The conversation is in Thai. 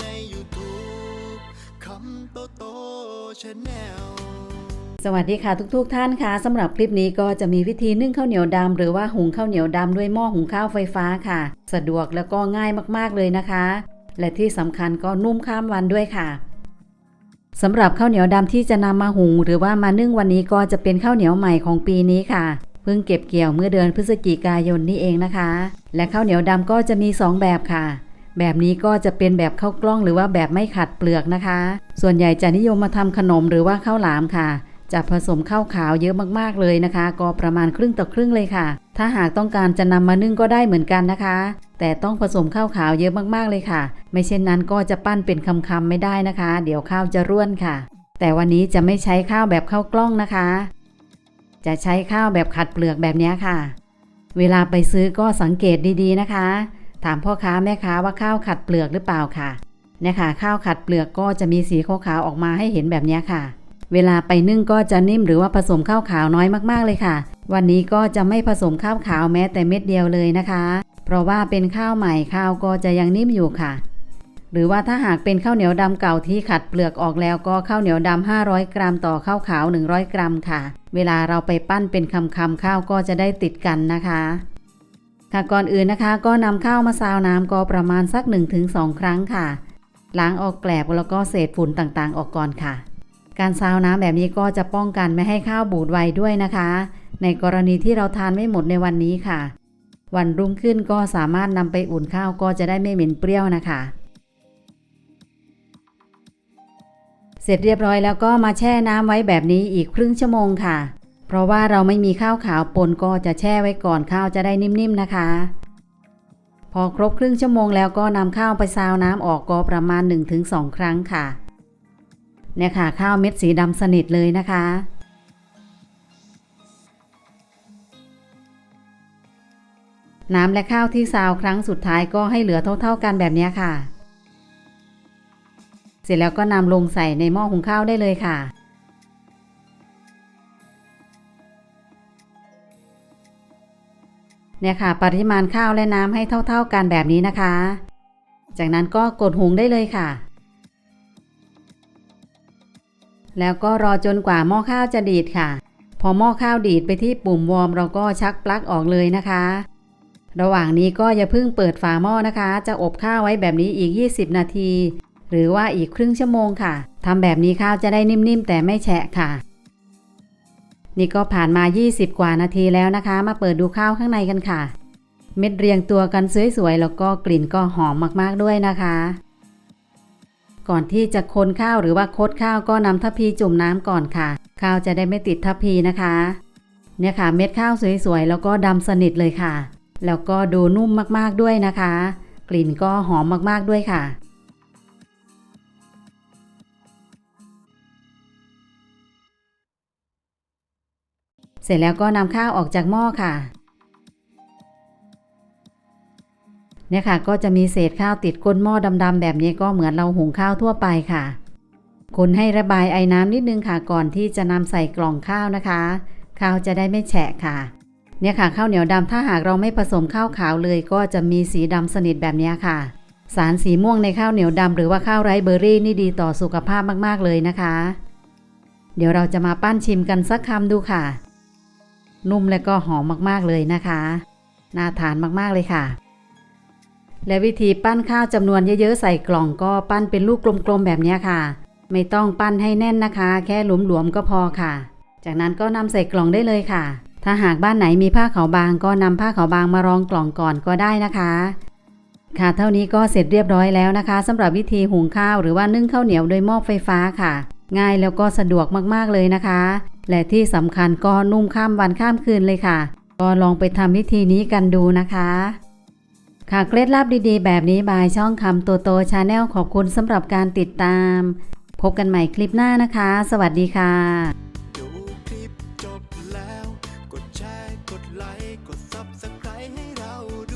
ใน YouTube คำโตโตชาแนลสวัสดีค่ะทุกๆทท่านค่ะสำหรับคลิปนี้ก็จะมีวิธีนึ่งข้าวเหนียวดำหรือว่าหุงข้าวเหนียวดำด้วยหม้อหุงข้าวไฟฟ้าค่ะ สะดวกแล้วก็ง่ายมากๆเลยนะคะ และที่สำคัญก็นุ่มข้ามวันด้วยค่ะสำหรับข้าวเหนียวดำที่จะนำมาหุง หรือว่ามานึ่งวันนี้ก็จะเป็นข้าวเหนียวใหม่ของปีนี้ค่ะเพิ่งเก็บเกี่ยวเมื่อเดือนพฤศจิกายนนี่เองนะคะ และข้าวเหนียวดำก็จะมีสองแบบค่ะ แบบนี้ก็จะเป็นแบบข้าวกล้องหรือว่าแบบไม่ขัดเปลือกนะคะ ส่วนใหญ่จะนิยมมาทำขนมหรือว่าข้าวหลามค่ะ จะผสมข้าวขาวเยอะมากๆเลยนะคะ ก็ประมาณครึ่งต่อครึ่งเลยค่ะ ถ้าหากต้องการจะนำมานึ่งก็ได้เหมือนกันนะคะ แต่ต้องผสมข้าวขาวเยอะมากๆเลยค่ะ ไม่เช่นนั้นก็จะปั้นเป็นคำๆไม่ได้นะคะ เดี๋ยวข้าวจะร่วนค่ะ แต่วันนี้จะไม่ใช้ข้าวแบบข้าวกล้องนะคะ จะใช้ข้าวแบบขัดเปลือกแบบนี้ค่ะ เวลาไปซื้อก็สังเกตดีๆนะคะ ถามพ่อค้าแม่ค้าว่าข้าวขัดเปลือกหรือเปล่าค่ะเนี่ยค่ะข้าวขัดเปลือกก็จะมีสีขาวๆออกมาให้เห็นแบบนี้ค่ะ เวลาไปนึ่งก็จะนิ่มหรือว่าผสมข้าวขาวน้อยมากๆเลยค่ะ วันนี้ก็จะไม่ผสมข้าวขาวแม้แต่เม็ดเดียวเลยนะคะ เพราะว่าเป็นข้าวใหม่ข้าวก็จะยังนิ่มอยู่ค่ะ หรือว่าถ้าหากเป็นข้าวเหนียวดำเก่าที่ขัดเปลือกออกแล้วก็ข้าวเหนียวดำ500 กรัมต่อข้าวขาว 100 กรัมค่ะ เวลาเราไปปั้นเป็นคำๆข้าวก็จะได้ติดกันนะคะ ค่ะก่อนอื่นนะคะ ก็นำข้าวมาซาวน้ำก็ประมาณสัก 1-2 ครั้งค่ะ ล้างออกแกลบแล้วก็เศษฝุ่นต่างๆ ออกก่อนค่ะ การซาวน้ำแบบนี้ก็จะป้องกันไม่ให้ข้าวบูดไวด้วยนะคะ ในกรณีที่เราทานไม่หมดในวันนี้ค่ะ วันรุ่งขึ้นก็สามารถนำไปอุ่นข้าวก็จะได้ไม่เหม็นเปรี้ยวนะคะเสร็จเรียบร้อยแล้วก็มาแช่น้ำไว้แบบนี้อีกครึ่งชั่วโมงค่ะ ราะว่าเราไม่มีข้าวขาวปนก็จะแช่ไว้ก่อนข้าวจะได้นิ่มๆนะคะ พอครบครึ่งชั่วโมงแล้วก็นำข้าวไปซาวน้ำออกก็ประมาณ 1-2 ครั้งค่ะเนี่ยค่ะข้าวเม็ดสีดำสนิทเลยนะคะ น้ำและข้าวที่ซาวครั้งสุดท้ายก็ให้เหลือเท่าๆกันแบบนี้ค่ะ เสร็จแล้วก็นำลงใส่ในหม้อหุงข้าวได้เลยค่ะ เนี่ยค่ะ ปริมาณข้าวและน้ำให้เท่า ๆกันแบบนี้นะคะ จากนั้นก็กดหุงได้เลยค่ะ แล้วก็รอจนกว่าหม้อข้าวจะดีดค่ะ พอหม้อข้าวดีดไปที่ปุ่มวอร์มเราก็ชักปลั๊กออกเลยนะคะ ระหว่างนี้ก็อย่าเพิ่งเปิดฝาหม้อนะคะ จะอบข้าวไว้แบบนี้อีก 20 นาที หรือว่าอีกครึ่งชั่วโมงค่ะทำแบบนี้ข้าวจะได้นิ่มๆ แต่ไม่แฉะค่ะ นี่ก็ผ่านมา 20 กว่านาทีแล้วนะคะ มาเปิดดูข้าวข้างในกันค่ะ เม็ดเรียงตัวกันสวยๆ แล้วก็กลิ่นก็หอมมากๆด้วยนะคะ ก่อนที่จะคนข้าวหรือว่าคดข้าวก็นำทัพพีจุ่มน้ำก่อนค่ะ ข้าวจะได้ไม่ติดทัพพีนะคะ เนี่ยค่ะเม็ดข้าวสวยๆ แล้วก็ดำสนิทเลยค่ะ แล้วก็ดูนุ่มมากๆด้วยนะคะ กลิ่นก็หอมมากๆด้วยค่ะ เสร็จแล้วก็นำข้าวออกจากหม้อค่ะเนี่ยค่ะก็จะมีเศษข้าวติดก้นหม้อดำๆแบบนี้ก็เหมือนเราหุงข้าวทั่วไปค่ะ คนให้ระบายไอ้น้ำนิดนึงค่ะก่อนที่จะนำใส่กล่องข้าวนะคะ ข้าวจะได้ไม่แฉะค่ะ เนี่ยค่ะข้าวเหนียวดำถ้าหากเราไม่ผสมข้าวขาวเลย ก็จะมีสีดำสนิทแบบนี้ค่ะ สารสีม่วงในข้าวเหนียวดำหรือว่าข้าวไรเบอร์รี่นี่ดีต่อสุขภาพมากๆเลยนะคะ เดี๋ยวเราจะมาปั้นชิมกันสักคำดูค่ะ นุ่มและก็หอมมากๆเลยนะคะ น่าทานมากๆเลยค่ะ และวิธีปั้นข้าวจำนวนเยอะๆใส่กล่องก็ปั้นเป็นลูกกลมๆแบบนี้ค่ะ ไม่ต้องปั้นให้แน่นนะคะ แค่หลวมๆก็พอค่ะ จากนั้นก็นำใส่กล่องได้เลยค่ะ ถ้าหากบ้านไหนมีผ้าขาวบางก็นำผ้าขาวบางมารองกล่องก่อนก็ได้นะคะค่ะเท่านี้ก็เสร็จเรียบร้อยแล้วนะคะสำหรับวิธีหุงข้าวหรือว่านึ่งข้าวเหนียวโดยหม้อไฟฟ้าค่ะ ง่ายแล้วก็สะดวกมากๆเลยนะคะ และที่สำคัญก็นุ่มข้ามวันข้ามคืนเลยค่ะ ก็ลองไปทำวิธีนี้กันดูนะคะ ค่ะเคล็ดลับดีๆ แบบนี้บายช่องคำตัวโตชาแนลขอบคุณสำหรับการติดตาม พบกันใหม่คลิปหน้านะคะ สวัสดีค่ะดูคลิปจบแล้ว กดแชร์กดไลค์กดซับสไครต์ให้เราด